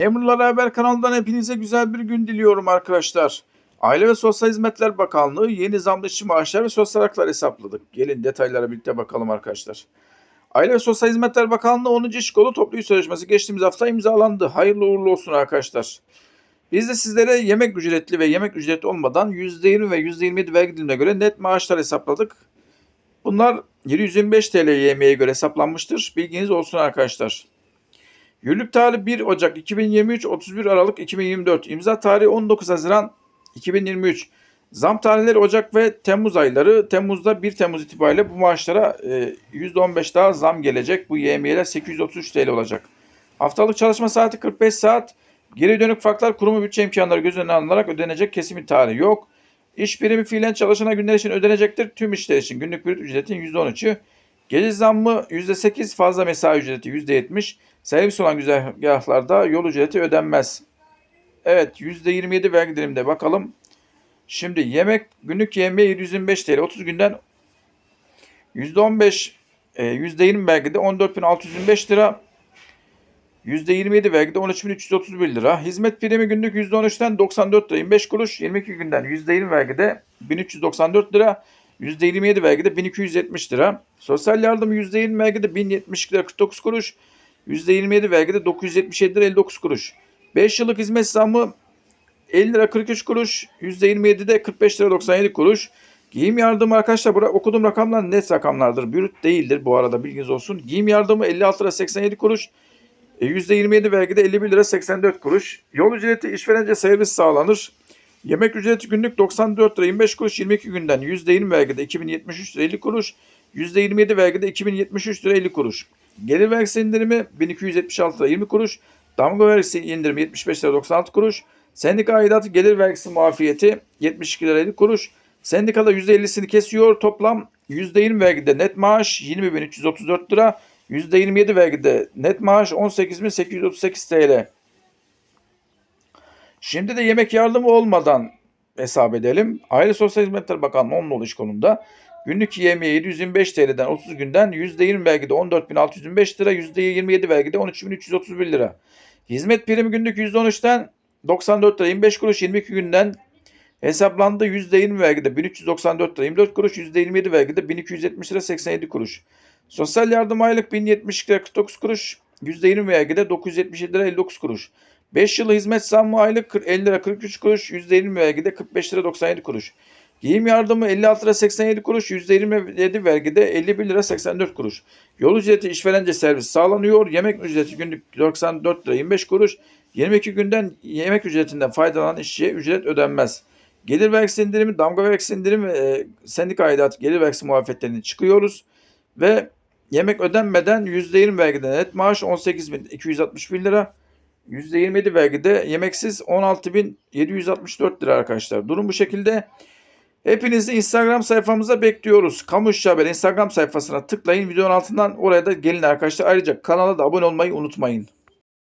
Memurlar Haber kanalından hepinize güzel bir gün diliyorum arkadaşlar. Aile ve Sosyal Hizmetler Bakanlığı yeni zamlı işçi maaşlar ve sosyal haklar hesapladık. Gelin detaylara birlikte bakalım arkadaşlar. Aile ve Sosyal Hizmetler Bakanlığı 10. İş Kolu Toplu İş Sözleşmesi geçtiğimiz hafta imzalandı. Hayırlı uğurlu olsun arkadaşlar. Biz de sizlere yemek ücretli ve yemek ücretli olmadan %20 ve %27 vergi dilimine göre net maaşlar hesapladık. Bunlar 725 TL yemeğe göre hesaplanmıştır. Bilginiz olsun arkadaşlar. Yürürlük tarihi 1 Ocak 2023, 31 Aralık 2024. İmza tarihi 19 Haziran 2023. Zam tarihleri Ocak ve Temmuz ayları. Temmuz'da 1 Temmuz itibariyle bu maaşlara e, %15 daha zam gelecek. Bu yemeğler 833 TL olacak. Haftalık çalışma saati 45 saat. Geri dönük farklar kurumu bütçe imkanları göz önüne alınarak ödenecek kesim tarihi yok. İş birimi fiilen çalışana günler için ödenecektir. Tüm işler için günlük brüt ücretin %13'ü. Gece zammı %8, fazla mesai ücreti %70. Servis olan güzergahlarda yol ücreti ödenmez. Evet %27 vergi diliminde bakalım. Şimdi yemek günlük yemeği 725 TL 30 günden %15 e, %20 vergide 14.625 lira. %27 vergide 13.331 lira. Hizmet primi günlük %13'ten 94 lira 25 kuruş. 22 günden %20 vergide 1394 lira. %27 vergide 1270 lira. Sosyal yardım %20 vergide 1072 lira 49 kuruş. %27 vergide 977 lira 59 kuruş. 5 yıllık hizmet zammı 50 lira 43 kuruş. %27'de 45 lira 97 kuruş. Giyim yardımı arkadaşlar burada okuduğum rakamlar net rakamlardır. Brüt değildir bu arada bilginiz olsun. Giyim yardımı 56 lira 87 kuruş. E, %27 vergide 51 lira 84 kuruş. Yol ücreti işverence servis sağlanır. Yemek ücreti günlük 94 lira 25 kuruş 22 günden %20 vergide 2073 lira 50 kuruş. %27 vergide 2073 lira 50 kuruş. Gelir vergisi indirimi 1276 lira 20 kuruş. Damga vergisi indirimi 75 lira 96 kuruş. Sendika aidatı gelir vergisi muafiyeti 72 lira 50 kuruş. Sendikada %50'sini kesiyor. Toplam %20 vergide net maaş 20.334 lira. %27 vergide net maaş 18.838 TL. Şimdi de yemek yardımı olmadan hesap edelim. Aile Sosyal Hizmetler Bakanlığı 10 nolu iş konumda. Günlük yemeği 725 TL'den 30 günden %20 vergide 14.625 lira, %27 vergide 13.331 lira. Hizmet primi günlük %13'ten 94 lira 25 kuruş 22 günden hesaplandı. %20 vergide 1394 lira 24 kuruş, %27 vergide 1270 lira 87 kuruş. Sosyal yardım aylık 1072 lira 49 kuruş, %20 vergide 977 lira 59 kuruş. 5 yılı hizmet zammı aylık 50 lira 43 kuruş, %20 vergide 45 lira 97 kuruş. Giyim yardımı 56 lira 87 kuruş, %27 vergide 51 lira 84 kuruş. Yol ücreti işverence servis sağlanıyor. Yemek ücreti günlük 94 lira 25 kuruş. 22 günden yemek ücretinden faydalanan işçiye ücret ödenmez. Gelir vergisi indirimi, damga vergisi indirimi e, sendika aidatı gelir vergisi muafiyetlerini çıkıyoruz. Ve yemek ödenmeden %20 vergide net maaş 18.261 lira. %27 vergide yemeksiz 16.764 lira arkadaşlar. Durum bu şekilde. Hepinizi Instagram sayfamıza bekliyoruz. Kamu İşçi Haber Instagram sayfasına tıklayın. Videonun altından oraya da gelin arkadaşlar. Ayrıca kanala da abone olmayı unutmayın.